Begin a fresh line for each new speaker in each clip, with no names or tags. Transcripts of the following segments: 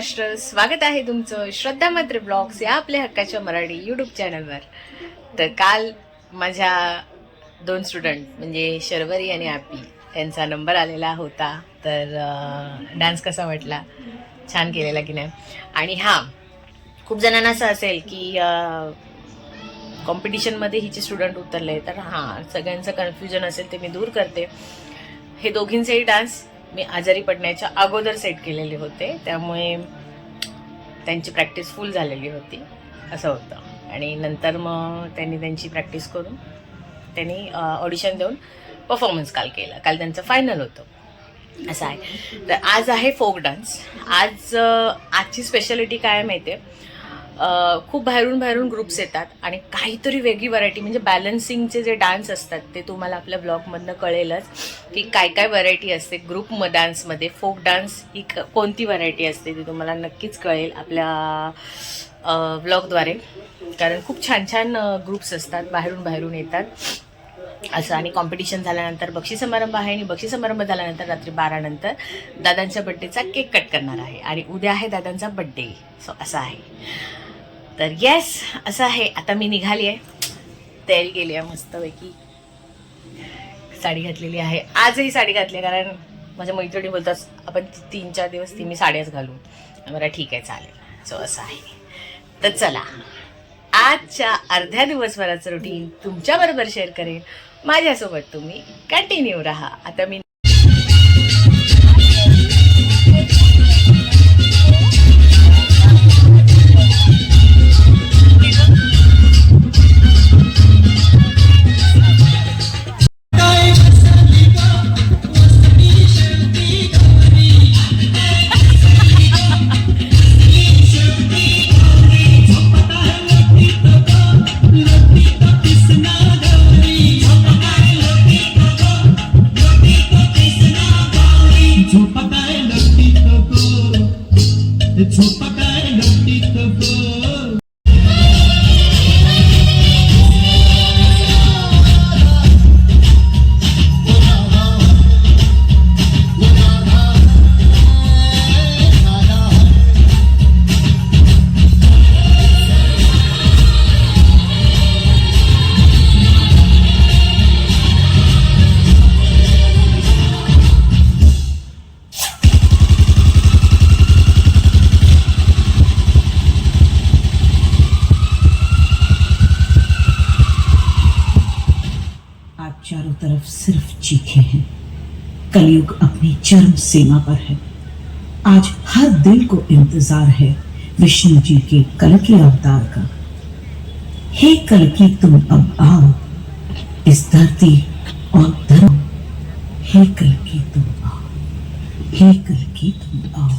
महाराष्ट्र. स्वागत आहे तुमचं श्रद्धा मात्र ब्लॉग्स या आपल्या हक्काच्या मराठी यूट्यूब चॅनलवर तर काल माझ्या दोन स्टुडंट म्हणजे शर्वरी आणि आपी यांचा नंबर आलेला होता. तर डान्स कसा वाटला? छान केलेला की नाही? आणि हां खूप जणांना असं असेल की कॉम्पिटिशनमध्ये हिचे स्टुडंट उतरले तर हां सगळ्यांचं कन्फ्युजन असेल ते मी दूर करते. हे दोघींचेही डान्स मी आजारी पडण्याच्या अगोदर सेट केलेले होते. त्यामुळे त्यांची प्रॅक्टिस फुल झालेली होती असं होतं. आणि नंतर मग त्यांनी त्यांची प्रॅक्टिस करून त्यांनी ऑडिशन देऊन परफॉर्मन्स काल केला. काल त्यांचं फायनल होतं. असं आहे. तर आज आहे फोक डान्स. आज आजची स्पेशालिटी काय माहिती आहे खूप बाहेरून बाहेरून ग्रुप्स येतात आणि काहीतरी वेगळी व्हरायटी म्हणजे बॅलन्सिंगचे जे डान्स असतात ते तुम्हाला आपल्या ब्लॉगमधनं कळेलच की काय काय व्हरायटी असते ग्रुप म डान्समध्ये फोक डान्स ही क- कोणती व्हरायटी असते ती तुम्हाला नक्कीच कळेल आपल्या ब्लॉगद्वारे कारण खूप छान छान ग्रुप्स असतात बाहेरून बाहेरून येतात. असं आणि कॉम्पिटिशन झाल्यानंतर बक्षीस समारंभ आहे आणि बक्षी समारंभ झाल्यानंतर रात्री बारा नंतर दादांच्या बड्डेचा केक कट करणार आहे. आणि उद्या आहे दादांचा बड्डे सो असं आहे. तर येस असं आहे. आता मी निघाली आहे. तयारी केली आहे मस्तपैकी. साडी घातलेली आहे. आजही साडी घातली आहे कारण माझ्या मैत्रिणी बोलतात आपण तीन चार दिवस ती मी साड्याच घालू. मला ठीक आहे चालेल. सो असं आहे. तर चला. आजच्या अर्ध्या दिवसभराचं रुटीन तुमच्याबरोबर शेअर करेन. माझ्यासोबत तुम्ही कंटिन्यू राहा. आता मी
चीखे हैं। कलयुग अपनी चरम सीमा पर है। आज हर दिल को इंतज़ार है विष्णु जी के कल के अवतार का। हे कल की तुम अब आओ, इस धरती और धर्म। हे कल की तुम आओ, हे कल की तुम आओ।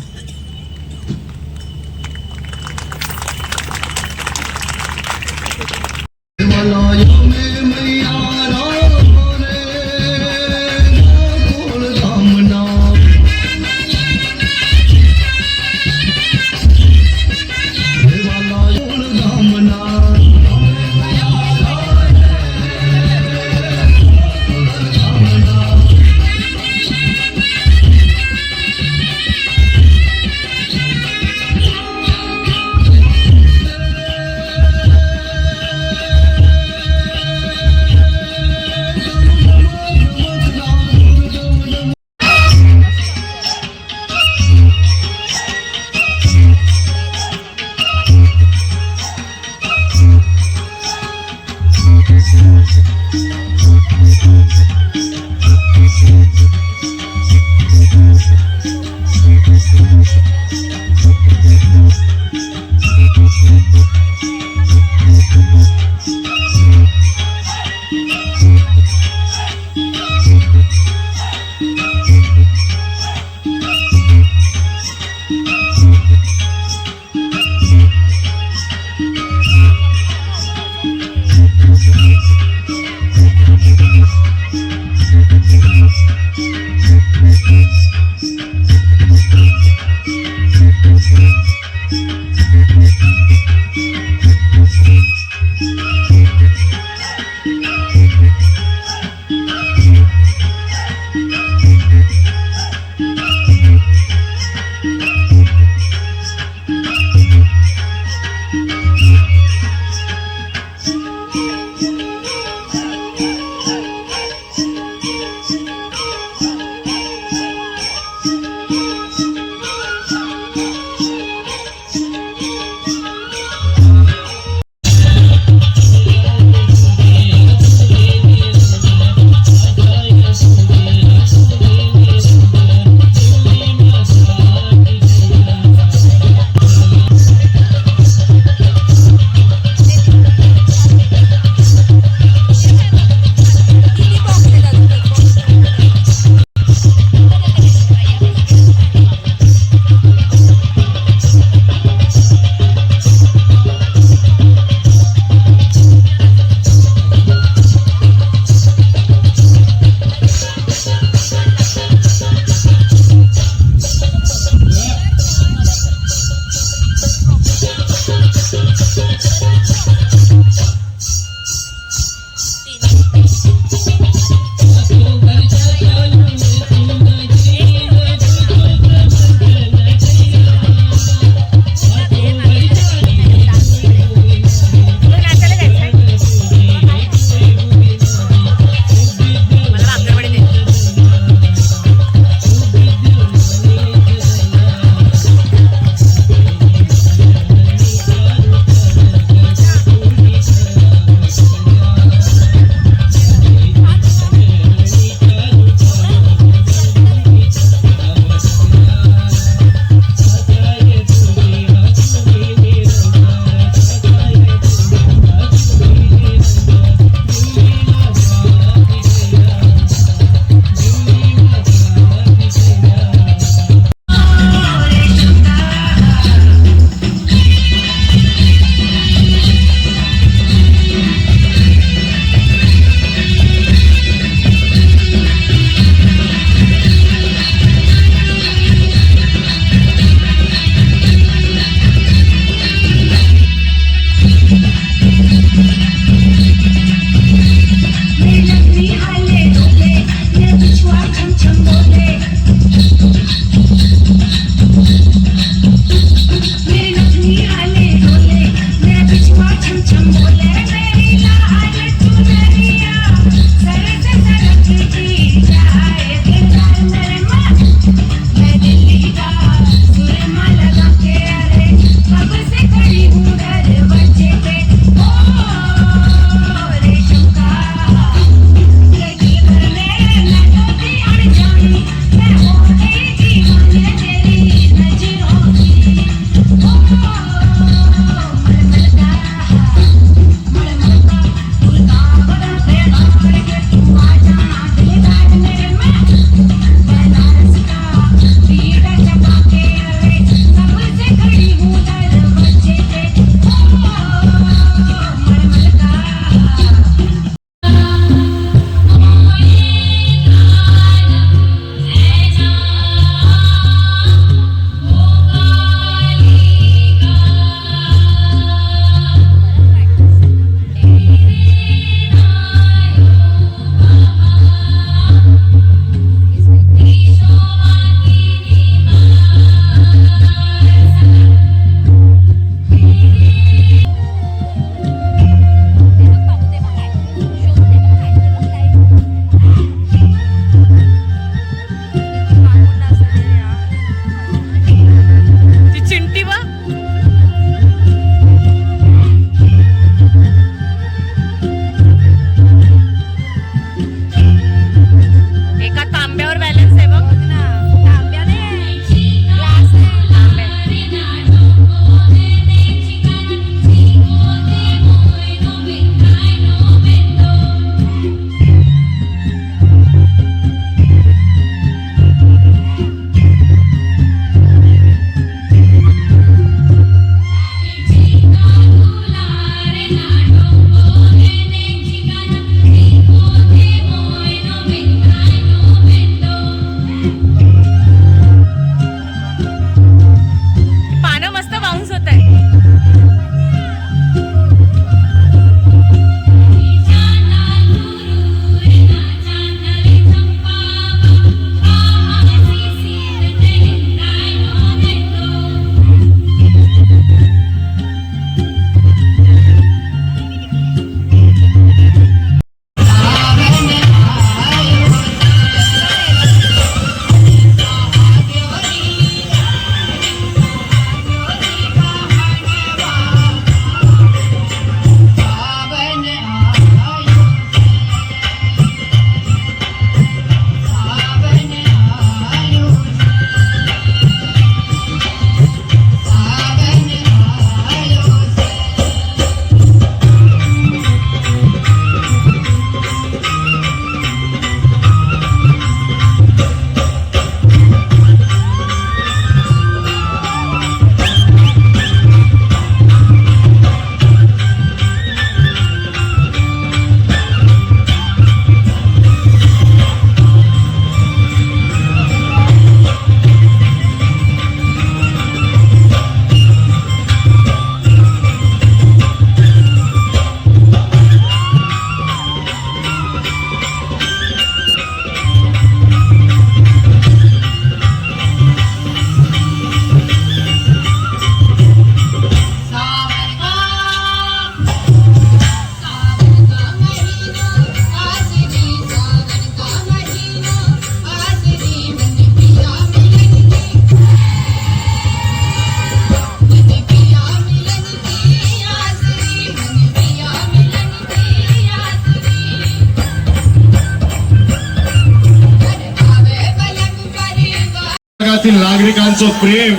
देशातील नागरिकांचं प्रेम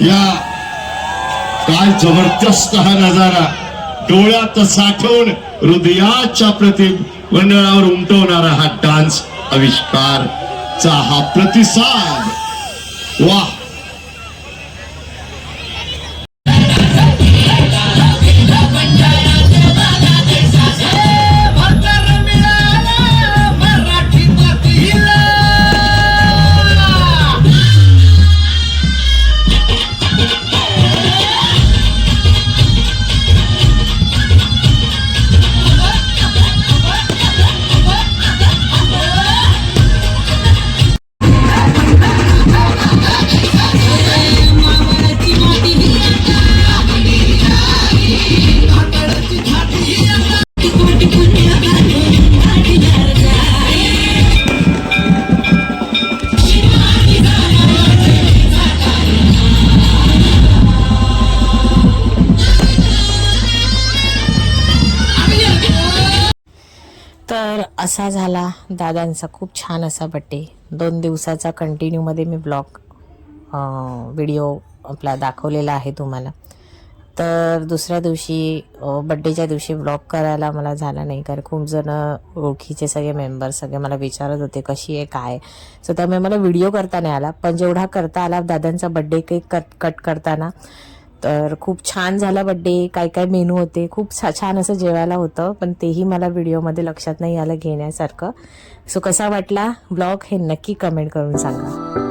या काय जबरदस्त हा नजारा डोळ्यात साठवून हृदयाच्या प्रति मंडळावर उमटवणारा हा डान्स आविष्कार चा हा प्रतिसाद. वा
असा झाला? दादांचा खूप छान असा बड्डे दोन दिवसाचा कंटिन्यूमध्ये मी ब्लॉग व्हिडिओ आपला दाखवलेला आहे तुम्हाला. तर दुसऱ्या दिवशी बड्डेच्या दिवशी ब्लॉग करायला मला झाला नाही. कारण खूप जणं ओळखीचे सगळे मेंबर सगळे मला विचारत होते कशी आहे? काय? सो त्यामुळे मला व्हिडिओ करता नाही आला. पण जेवढा करता आला दादांचा बड्डे केक कट कट करताना तर खूप छान झाला बड्डे काय काय मेनू होते खूप छा- छान असं जेवायला होतं पण तेही मला व्हिडिओमध्ये लक्षात नाही आलं घेण्यासारखं. सो कसा वाटला ब्लॉग हे नक्की कमेंट करून सांगा.